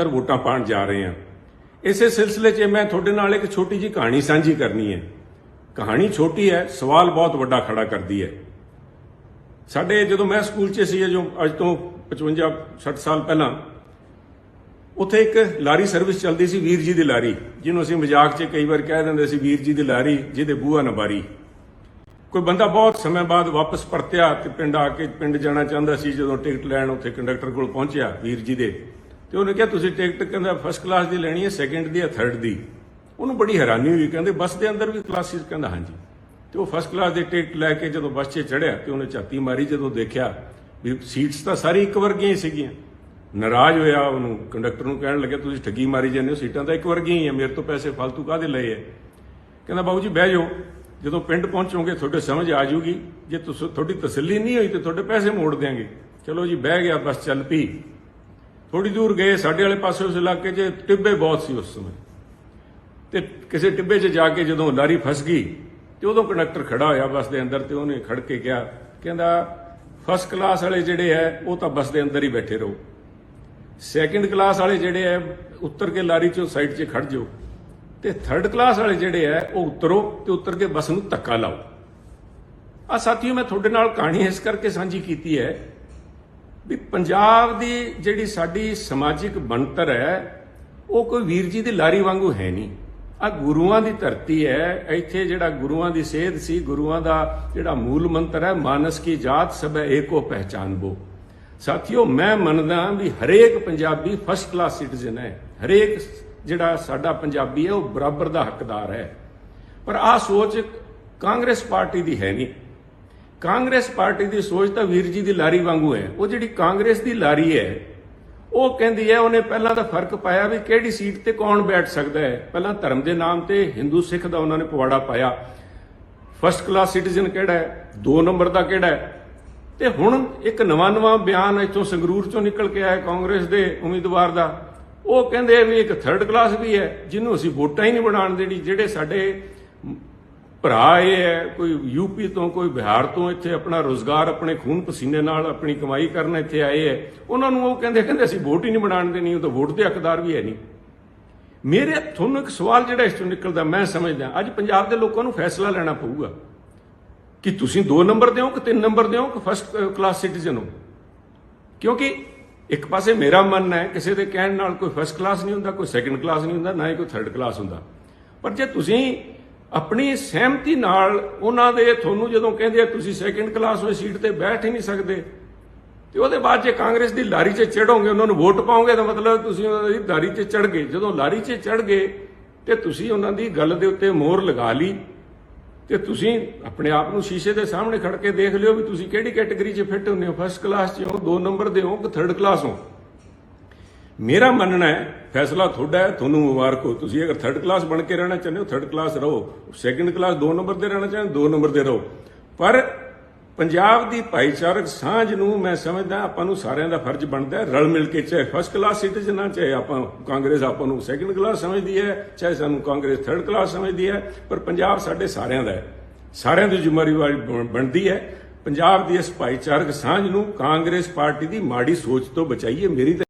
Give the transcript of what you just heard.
ਅੰਦਰ ਵੋਟਾਂ ਪਾਣ ਜਾ ਰਹੇ ਹਾਂ। ਇਸੇ ਸਿਲਸਿਲੇ 'ਚ ਮੈਂ ਤੁਹਾਡੇ ਨਾਲ ਇੱਕ ਛੋਟੀ ਜੀ ਕਹਾਣੀ ਸਾਂਝੀ ਕਰਨੀ ਹੈ। ਕਹਾਣੀ ਛੋਟੀ ਹੈ, ਸਵਾਲ ਬਹੁਤ ਵੱਡਾ ਖੜਾ ਕਰਦੀ ਹੈ। ਸਾਡੇ ਜਦੋਂ ਮੈਂ ਸਕੂਲ 'ਚ ਸੀ ਜੋ ਅੱਜ ਤੋਂ 55 60 ਸਾਲ ਪਹਿਲਾਂ, ਉੱਥੇ ਇੱਕ ਲਾਰੀ ਸਰਵਿਸ ਚੱਲਦੀ ਸੀ ਵੀਰ ਜੀ ਦੀ ਲਾਰੀ, ਜਿਹਨੂੰ ਅਸੀਂ ਮਜ਼ਾਕ 'ਚ ਕਈ ਵਾਰ ਕਹਿ ਦਿੰਦੇ ਸੀ, ਵੀਰ ਜੀ ਦੀ ਲਾਰੀ, ਜਿਹਦੇ ਬੂਹਾ ਨਾ ਕੋਈ ਬੰਦਾ ਬਹੁਤ ਸਮੇਂ ਬਾਅਦ ਵਾਪਸ ਪਰਤਿਆ ਤੇ ਪਿੰਡ ਆ ਕੇ ਪਿੰਡ ਜਾਣਾ ਚਾਹੁੰਦਾ ਸੀ, ਜਦੋਂ ਟਿਕਟ ਲੈਣ ਉੱਥੇ ਕੰਡਕਟਰ ਕੋਲ ਪਹੁੰਚਿਆ ਵੀਰ ਜੀ ਦੇ। ਤੇ ਉਹਨੇ ਕਿਹਾ, ਤੁਸੀਂ ਟਿਕਟ ਕਹਿੰਦਾ ਫਸਟ ਕਲਾਸ ਦੀ ਲੈਣੀ ਹੈ ਸੈਕੰਡ ਦੀ ਹੈ ਥਰਡ ਦੀ। ਉਹਨੂੰ ਬੜੀ ਹੈਰਾਨੀ ਹੋਈ, ਕਹਿੰਦੇ, ਬੱਸ ਦੇ ਅੰਦਰ ਵੀ ਕਲਾਸਿਸ ਕਹਿੰਦਾ, ਹਾਂਜੀ। ਤੇ ਉਹ ਫਸਟ ਕਲਾਸ ਦੀ ਟਿਕਟ ਲੈ ਕੇ ਜਦੋਂ ਬੱਸ 'ਚ ਚੜਿਆ ਤੇ ਉਹਨੇ ਝਾਤੀ ਮਾਰੀ, ਜਦੋਂ ਦੇਖਿਆ ਵੀ ਸੀਟਸ ਤਾਂ ਸਾਰੀ ਇੱਕ ਵਰਗੀਆਂ ਹੀ ਸੀਗੀਆਂ। ਨਾਰਾਜ਼ ਹੋਇਆ ਉਹਨੂੰ ਕੰਡਕਟਰ ਨੂੰ ਕਹਿਣ ਲੱਗਿਆ, ਤੁਸੀਂ ਠੱਗੀ ਮਾਰੀ ਜਾਂਦੇ ਹੋ, ਸੀਟਾਂ ਤਾਂ ਇੱਕ ਵਰਗੀਆਂ ਹੀ ਆ, ਮੇਰੇ ਤੋਂ ਪੈਸੇ ਫालतू ਕਾਹਦੇ ਲਏ ਐ? ਕਹਿੰਦਾ ਬਾਬੂ ਜੀ, ਬਹਿ ਜਾਓ, ਜਦੋਂ ਪਿੰਡ ਪਹੁੰਚੋਗੇ ਤੁਹਾਡੇ ਸਮਝ ਆ ਜੂਗੀ ਜੇ ਤੁਹਾਡੀ ਤਸੱਲੀ ਨਹੀਂ ਹੋਈ ਤੇ ਤੁਹਾਡੇ ਪੈਸੇ ਮੋੜ ਦਿਆਂਗੇ। ਚਲੋ ਜੀ, ਬਹਿ ਗਿਆ, ਬਸ ਚੱਲ ਪਈ। ਥੋੜੀ ਦੂਰ ਗਏ, ਸਾਡੇ ਵਾਲੇ ਪਾਸੇ ਉਸ ਇਲਾਕੇ 'ਚ ਟਿੱਬੇ ਬਹੁਤ ਸੀ ਉਸ ਸਮੇਂ। ਤੇ ਕਿਸੇ ਟਿੱਬੇ 'ਚ ਜਾ ਕੇ ਜਦੋਂ ਲਾਰੀ ਫਸ ਗਈ, ਤੇ ਉਦੋਂ ਕੰਡਕਟਰ ਖੜਾ ਹੋਇਆ ਬੱਸ ਦੇ ਅੰਦਰ ਤੇ ਉਹਨੇ ਖੜ ਕੇ ਕਿਹਾ, ਕਹਿੰਦਾ ਫਸਟ ਕਲਾਸ ਵਾਲੇ ਜਿਹੜੇ ਐ, ਉਹ ਤਾਂ ਬੱਸ ਦੇ ਅੰਦਰ ਹੀ ਬੈਠੇ ਰਹੋ। ਸੈਕੰਡ ਕਲਾਸ ਵਾਲੇ ਜਿਹੜੇ ਐ, ਉੱਤਰ ਕੇ ਲਾਰੀ 'ਚੋਂ ਸਾਈਡ 'ਚ ਖੜ ਜਾਓ। ਤੇ ਥਰਡ ਕਲਾਸ ਵਾਲੇ ਜਿਹੜੇ ਐ, ਉਹ ਉਤਰੋ ਤੇ ਉਤਰ ਕੇ ਬੱਸ ਨੂੰ ਧੱਕਾ ਲਾਓ। ਆ ਸਾਥੀਓ, ਮੈਂ ਤੁਹਾਡੇ ਨਾਲ ਕਹਾਣੀ ਇਸ ਕਰਕੇ ਸਾਂਝੀ ਕੀਤੀ ਹੈ ਵੀ ਪੰਜਾਬ ਦੀ ਜਿਹੜੀ ਸਾਡੀ ਸਮਾਜਿਕ ਬਣਤਰ ਹੈ, ਉਹ ਕੋਈ ਵੀਰ ਜੀ ਦੀ ਲਾਰੀ ਵਾਂਗੂ ਹੈ ਨਹੀਂ। ਆ ਗੁਰੂਆਂ ਦੀ ਧਰਤੀ ਹੈ, ਇੱਥੇ ਜਿਹੜਾ ਗੁਰੂਆਂ ਦੀ ਸੇਧ ਸੀ, ਗੁਰੂਆਂ ਦਾ ਜਿਹੜਾ ਮੂਲ ਮੰਤਰ ਹੈ, ਮਾਨਸ ਕੀ ਜਾਤ ਸਭੈ ਏਕੋ ਪਹਿਚਾਨਬੋ ਸਾਥੀਓ, ਮੈਂ ਮੰਨਦਾ ਵੀ ਹਰੇਕ ਪੰਜਾਬੀ ਫਸਟ ਕਲਾਸ ਸਿਟੀਜ਼ਨ ਹੈ। ਹਰੇਕ ਜਿਹੜਾ ਸਾਡਾ ਪੰਜਾਬੀ ਹੈ, ਉਹ ਬਰਾਬਰ ਦਾ ਹੱਕਦਾਰ ਹੈ। ਪਰ ਆ ਸੋਚ ਕਾਂਗਰਸ ਪਾਰਟੀ ਦੀ ਹੈ ਨਹੀਂ। ਕਾਂਗਰਸ ਪਾਰਟੀ ਦੀ ਸੋਚ ਤਾਂ ਵੀਰ ਜੀ ਦੀ ਲਾਰੀ ਵਾਂਗੂ ਹੈ। ਉਹ ਜਿਹੜੀ ਕਾਂਗਰਸ ਦੀ ਲਾਰੀ ਹੈ, ਉਹ ਕਹਿੰਦੀ ਹੈ, ਉਹਨੇ ਪਹਿਲਾਂ ਤਾਂ ਫ਼ਰਕ ਪਾਇਆ ਵੀ ਕਿਹੜੀ ਸੀਟ ਤੇ ਕੌਣ ਬੈਠ ਸਕਦਾ ਹੈ। ਪਹਿਲਾਂ ਧਰਮ ਦੇ ਨਾਮ ਤੇ, ਹਿੰਦੂ ਸਿੱਖ ਦਾ ਉਹਨਾਂ ਨੇ ਪਵਾੜਾ ਪਾਇਆ। ਫਸਟ ਕਲਾਸ ਸਿਟੀਜ਼ਨ ਕਿਹੜਾ ਹੈ? 2 ਨੰਬਰ ਦਾ ਕਿਹੜਾ ਹੈ? ਤੇ ਹੁਣ ਇੱਕ ਨਵਾਂ ਨਵਾਂ ਬਿਆਨ ਇੱਥੋਂ ਸੰਗਰੂਰ ਚੋਂ ਨਿਕਲ ਕੇ ਆਇਆ ਕਾਂਗਰਸ ਦੇ ਉਮੀਦਵਾਰ ਦਾ। ਉਹ ਕਹਿੰਦੇ ਵੀ ਇੱਕ ਥਰਡ ਕਲਾਸ ਵੀ ਹੈ, ਜਿਹਨੂੰ ਅਸੀਂ ਵੋਟਾਂ ਹੀ ਨਹੀਂ ਬਣਾਉਣ ਦੇਣੀ, ਜਿਹੜੇ ਸਾਡੇ ਭਰਾ ਇਹ ਹੈ, ਕੋਈ ਯੂਪੀ ਤੋਂ, ਕੋਈ ਬਿਹਾਰ ਤੋਂ ਇੱਥੇ ਆਪਣਾ ਰੋਜ਼ਗਾਰ, ਆਪਣੇ ਖੂਨ ਪਸੀਨੇ ਨਾਲ ਆਪਣੀ ਕਮਾਈ ਕਰਨ ਇੱਥੇ ਆਏ ਹੈ। ਉਹਨਾਂ ਨੂੰ ਉਹ ਕਹਿੰਦੇ ਕਹਿੰਦੇ ਅਸੀਂ ਵੋਟ ਹੀ ਨਹੀਂ ਬਣਾਉਣ ਦੇਣੀ, ਉਹ ਤਾਂ ਵੋਟ ਦੇ ਹੱਕਦਾਰ ਵੀ ਹੈ ਨਹੀਂ। ਮੇਰੇ ਤੁਹਾਨੂੰ ਇੱਕ ਸਵਾਲ ਜਿਹੜਾ ਇਸ ਤੋਂ ਨਿਕਲਦਾ, ਮੈਂ ਸਮਝਦਾ, ਅੱਜ ਪੰਜਾਬ ਦੇ ਲੋਕਾਂ ਨੂੰ ਫੈਸਲਾ ਲੈਣਾ ਪਊਗਾ ਕਿ ਤੁਸੀਂ 2 ਨੰਬਰ ਦੇ ਹੋ ਕਿ 3 ਨੰਬਰ ਦੇ ਹੋ ਕਿ ਫਸਟ ਕਲਾਸ ਸਿਟੀਜ਼ਨ ਹੋ। ਕਿਉਂਕਿ ਇੱਕ ਪਾਸੇ ਮੇਰਾ ਮੰਨਣਾ ਹੈ, ਕਿਸੇ ਦੇ ਕਹਿਣ ਨਾਲ ਕੋਈ ਫਸਟ ਕਲਾਸ ਨਹੀਂ ਹੁੰਦਾ, ਕੋਈ ਸੈਕੰਡ ਕਲਾਸ ਨਹੀਂ ਹੁੰਦਾ, ਨਾ ਹੀ ਕੋਈ ਥਰਡ ਕਲਾਸ ਹੁੰਦਾ। ਪਰ ਜੇ ਤੁਸੀਂ ਆਪਣੀ ਸਹਿਮਤੀ ਨਾਲ ਉਹਨਾਂ ਦੇ ਤੁਹਾਨੂੰ ਜਦੋਂ ਕਹਿੰਦੇ ਆ, ਤੁਸੀਂ ਸੈਕੰਡ ਕਲਾਸ ਹੋਏ ਸੀਟ ਤੇ ਬੈਠ ਹੀ ਨਹੀਂ ਸਕਦੇ, ਤੇ ਉਹਦੇ ਬਾਅਦ ਜੇ ਕਾਂਗਰਸ ਦੀ ਲਾਰੀ 'ਚ ਚੜੋਗੇ ਉਹਨਾਂ ਨੂੰ ਵੋਟ ਪਾਓਗੇ, ਤਾਂ ਮਤਲਬ ਤੁਸੀਂ ਉਹਨਾਂ ਦੀ ਲਾਰੀ 'ਚ ਚੜ ਗਏ। ਜਦੋਂ ਲਾਰੀ 'ਚ ਚੜ ਗਏ, ਤੇ ਤੁਸੀਂ ਉਹਨਾਂ ਦੀ ਗੱਲ ਦੇ ਉੱਤੇ ਮੋਹਰ ਲਗਾ ਲਈ, ਤੇ ਤੁਸੀਂ ਆਪਣੇ ਆਪ ਨੂੰ ਸ਼ੀਸ਼ੇ ਦੇ ਸਾਹਮਣੇ ਖੜ ਕੇ ਦੇਖ ਲਿਓ ਵੀ ਤੁਸੀਂ ਕਿਹੜੀ ਕੈਟਾਗਰੀ 'ਚ ਫਿੱਟ ਹੁੰਦੇ ਹੋ ਫਸਟ ਕਲਾਸ 'ਚ ਹੋ 2 ਨੰਬਰ ਦੇ ਹੋ ਕਿ ਥਰਡ ਕਲਾਸ ਹੋ। ਮੇਰਾ ਮੰਨਣਾ ਹੈ, ਫੈਸਲਾ ਤੁਹਾਡਾ ਹੈ, ਤੁਹਾਨੂੰ ਮੁਬਾਰਕ ਹੋ। ਤੁਸੀਂ ਅਗਰ ਥਰਡ ਕਲਾਸ ਬਣ ਕੇ ਰਹਿਣਾ ਚਾਹੁੰਦੇ ਹੋ ਥਰਡ ਕਲਾਸ ਰਹੋ। ਸੈਕੰਡ ਕਲਾਸ 2 ਨੰਬਰ ਤੇ ਰਹਿਣਾ ਚਾਹੁੰਦੇ 2 ਨੰਬਰ ਤੇ ਰਹੋ। ਪਰ ਪੰਜਾਬ ਦੀ ਭਾਈਚਾਰਕ ਸਾਂਝ ਨੂੰ ਮੈਂ ਸਮਝਦਾ ਆਪਾਂ ਨੂੰ ਸਾਰਿਆਂ ਦਾ ਫਰਜ਼ ਬਣਦਾ ਰਲ ਮਿਲ ਕੇ, ਚਾਹੇ ਫਸਟ ਕਲਾਸ ਸਿਟੀਜ਼ਨ ਆ ਚਾਹੇ ਆਪਾਂ ਕਾਂਗਰਸ, ਆਪਾਂ ਨੂੰ ਸੈਕੰਡ ਕਲਾਸ ਸਮਝਦੀ ਹੈ, ਚਾਹੇ ਸਾਨੂੰ ਕਾਂਗਰਸ ਥਰਡ ਕਲਾਸ ਸਮਝਦੀ ਹੈ, ਪਰ ਪੰਜਾਬ ਸਾਡੇ ਸਾਰਿਆਂ ਦਾ ਹੈ। ਸਾਰਿਆਂ ਦੀ ਜ਼ਿੰਮੇਵਾਰੀ ਬਣ- ਬਣਦੀ ਹੈ। ਪੰਜਾਬ ਦੀ ਇਸ ਭਾਈਚਾਰਕ ਸਾਂਝ ਨੂੰ ਕਾਂਗਰਸ ਪਾਰਟੀ ਦੀ ਮਾੜੀ ਸੋਚ ਤੋਂ ਬਚਾਈਏ, ਮੇਰੀ ਤਾਂ